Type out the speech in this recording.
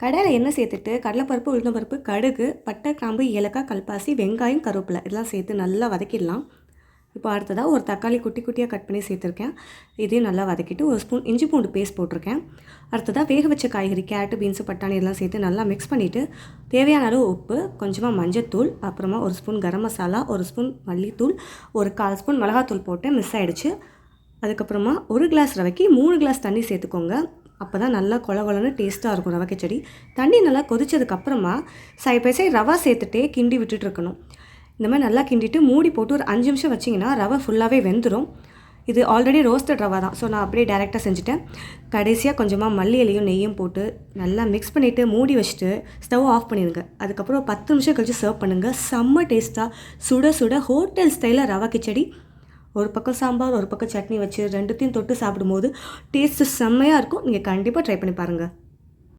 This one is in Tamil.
கடையில் எண்ணெய் சேர்த்துட்டு கடலைப்பருப்பு உளுந்தம்பருப்பு கடுகு பட்டை கிராம்பு ஏலக்காய் கல்பாசி வெங்காயம் கருவேப்பிலை இதெல்லாம் சேர்த்து நல்லா வதக்கிடலாம். இப்போ அடுத்ததாக ஒரு தக்காளி குட்டி குட்டியாக கட் பண்ணி சேர்த்துருக்கேன். இதையும் நல்லா வதக்கிட்டு ஒரு ஸ்பூன் இஞ்சி பூண்டு பேஸ்ட் போட்டிருக்கேன். அடுத்ததாக வேக வச்ச காய்கறி கேரட்டு பீன்ஸு பட்டாணி இதெல்லாம் சேர்த்து நல்லா மிக்ஸ் பண்ணிவிட்டு தேவையான அளவு உப்பு கொஞ்சமாக மஞ்சத்தூள் அப்புறமா ஒரு ஸ்பூன் கரம் மசாலா ஒரு ஸ்பூன் மல்லித்தூள் ஒரு கால் ஸ்பூன் மிளகாத்தூள் போட்டு மிஸ் ஆகிடுச்சு அதுக்கப்புறமா ஒரு கிளாஸ் ரவைக்கு மூணு கிளாஸ் தண்ணி சேர்த்துக்கோங்க. அப்போ தான் நல்லா கொல கொலன்னு டேஸ்ட்டாக இருக்கும் ரவை கிச்சடி தண்ணி நல்லா கொதிச்சதுக்கப்புறமா சை பைசை ரவா சேர்த்துட்டே கிண்டி விட்டுட்டு இருக்கணும். இந்த மாதிரி நல்லா கிண்டிட்டு மூடி போட்டு ஒரு அஞ்சு நிமிஷம் வச்சிங்கன்னா ரவை ஃபுல்லாகவே வெந்துடும் இது ஆல்ரெடி ரோஸ்டட் ரவா தான். ஸோ நான் அப்படியே டேரெக்டாக செஞ்சுட்டேன். கடைசியாக கொஞ்சமாக மல்லி இலையும் நெய்யும் போட்டு நல்லா மிக்ஸ் பண்ணிவிட்டு மூடி வச்சுட்டு ஸ்டவ் ஆஃப் பண்ணிடுங்க. அதுக்கப்புறம் பத்து நிமிஷம் கழிச்சு சர்வ் பண்ணுங்கள் செம்ம டேஸ்ட்டாக சுட சுட ஹோட்டல் ஸ்டைலில் ரவா கிச்சடி. ஒரு பக்கம் சாம்பார் ஒரு பக்கம் சட்னி வச்சு ரெண்டுத்தையும் தொட்டு சாப்பிடும்போது டேஸ்ட்டு செம்மையாக இருக்கும். நீங்கள் கண்டிப்பாக ட்ரை பண்ணி பாருங்கள்